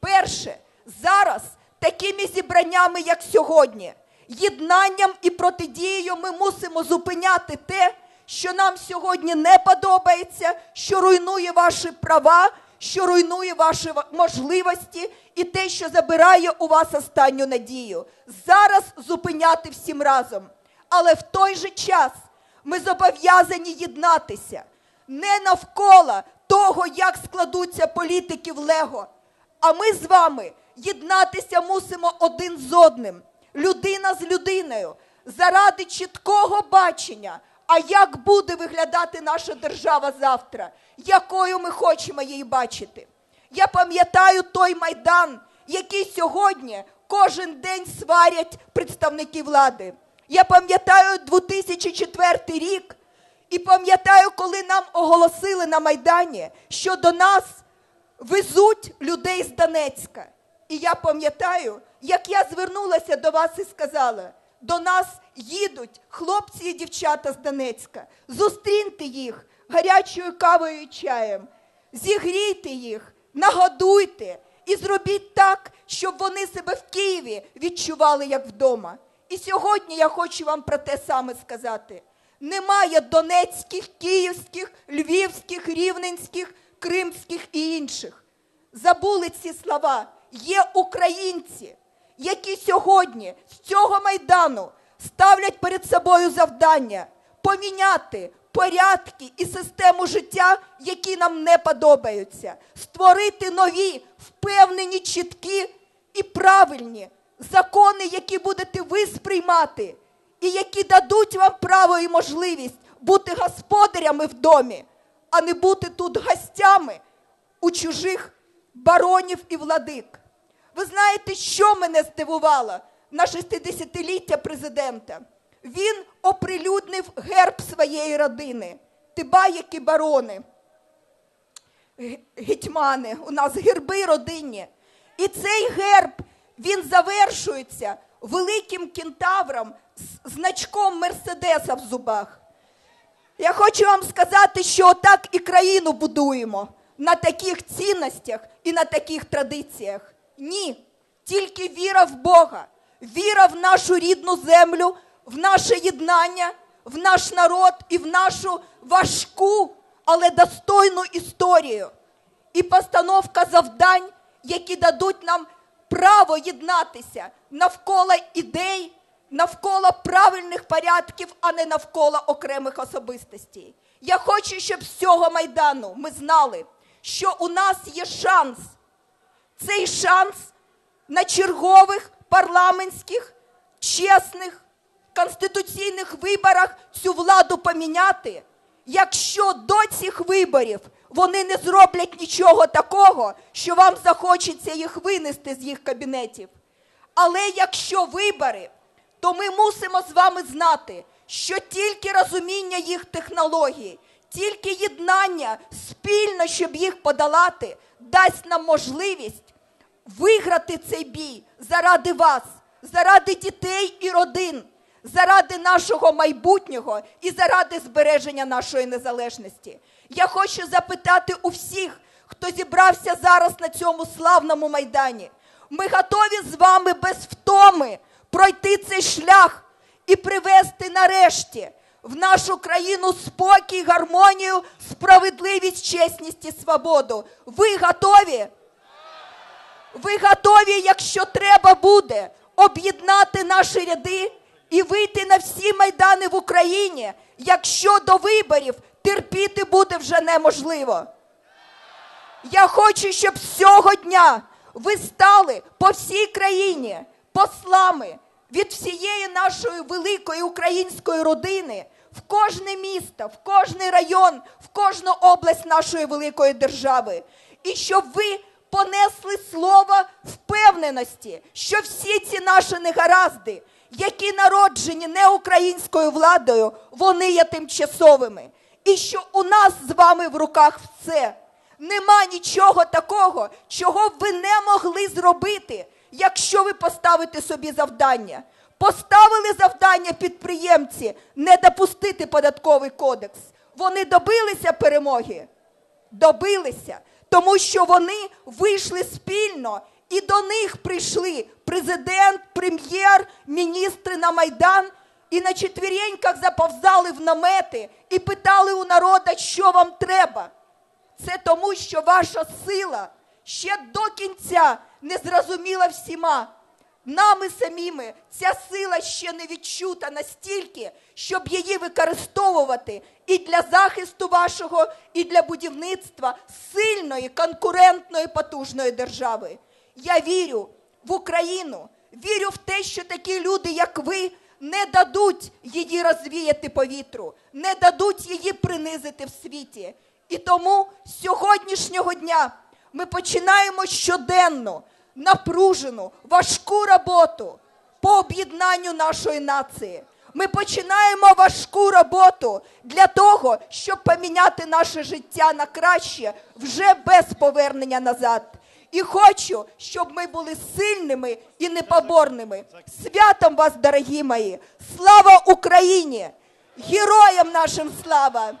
Перше, зараз такими зібраннями, як сьогодні, єднанням і протидією ми мусимо зупиняти те, що нам сьогодні не подобається, що руйнує ваші права, що руйнує ваші можливості і те, що забирає у вас останню надію. Зараз зупиняти всім разом. Але в той же час ми зобов'язані єднатися не навколо того, як складуться політики в Лего. А ми з вами єднатися мусимо один з одним, людина з людиною, заради чіткого бачення, а як буде виглядати наша держава завтра, якою ми хочемо її бачити. Я пам'ятаю той майдан, який сьогодні кожен день сварять представники влади. Я пам'ятаю 2004 рік і пам'ятаю, коли нам оголосили на Майдані, що до нас везуть людей з Донецька. І я пам'ятаю, як я звернулася до вас і сказала: до нас їдуть хлопці і дівчата з Донецька. Зустріньте їх гарячою кавою і чаєм, зігрійте їх, нагодуйте і зробіть так, щоб вони себе в Києві відчували як вдома. І сьогодні я хочу вам про те саме сказати. Немає донецьких, київських, львівських, рівненських, кримських і інших. Забули ці слова. Є українці, які сьогодні з цього майдану ставлять перед собою завдання поміняти порядки і систему життя, які нам не подобаються, створити нові, впевнені, чіткі і правильні закони, які будете ви сприймати, і які дадуть вам право і можливість бути господарями в домі, а не бути тут гостями у чужих баронів і владик. Ви знаєте, що мене здивувало на 60-ліття президента? Він оприлюднив герб своєї родини. Тиба які барони, гетьмани, у нас герби родинні. І цей герб він завершується великим кентавром з значком Мерседеса в зубах. Я хочу вам сказати, що отак і країну будуємо на таких цінностях і на таких традиціях. Ні, тільки віра в Бога, віра в нашу рідну землю, в наше єднання, в наш народ і в нашу важку, але достойну історію. І постановка завдань, які дадуть нам право єднатися навколо ідей, навколо правильних порядків, а не навколо окремих особистостей. Я хочу, щоб з цього майдану ми знали, що у нас є шанс. Цей шанс на чергових парламентських, чесних, конституційних виборах цю владу поміняти, якщо до цих виборів вони не зроблять нічого такого, що вам захочеться їх винести з їх кабінетів. Але якщо вибори, то ми мусимо з вами знати, що тільки розуміння їх технологій, тільки єднання спільно, щоб їх подолати, дасть нам можливість виграти цей бій заради вас, заради дітей і родин, заради нашого майбутнього і заради збереження нашої незалежності. Я хочу запитати у всіх, хто зібрався зараз на цьому славному майдані. Ми готові з вами без втоми пройти цей шлях і привести нарешті в нашу країну спокій, гармонію, справедливість, чесність і свободу. Ви готові? Ви готові, якщо треба буде, об'єднати наші ряди і вийти на всі майдани в Україні, якщо до виборів терпіти буде вже неможливо. Я хочу, щоб дня ви стали по всій країні послами від всієї нашої великої української родини в кожне місто, в кожний район, в кожну область нашої великої держави. І щоб ви понесли слово впевненості, що всі ці наші негаразди, які народжені не українською владою, вони є тимчасовими. І що у нас з вами в руках все. Нема нічого такого, чого ви не могли зробити, якщо ви поставите собі завдання. Поставили завдання підприємці не допустити податковий кодекс. Вони добилися перемоги. Добилися. тому що вони вийшли спільно, і до них прийшли президент, прем'єр, міністри на Майдан, і на четвіреньках заповзали в намети і питали у народа, що вам треба. Це тому, що ваша сила ще до кінця не зрозуміла всіма. Нами самими ця сила ще не відчута настільки, щоб її використовувати і для захисту вашого, і для будівництва сильної, конкурентної, потужної держави. Я вірю в Україну, вірю в те, що такі люди, як ви, не дадуть її розвіяти по вітру, не дадуть її принизити в світі. І тому з сьогоднішнього дня ми починаємо щоденну, напружену, важку роботу по об'єднанню нашої нації. Ми починаємо важку роботу для того, щоб поміняти наше життя на краще вже без повернення назад. І хочу, щоб ми були сильними і непоборними. Святом вас, дорогі мої! Слава Україні! Героям нашим слава!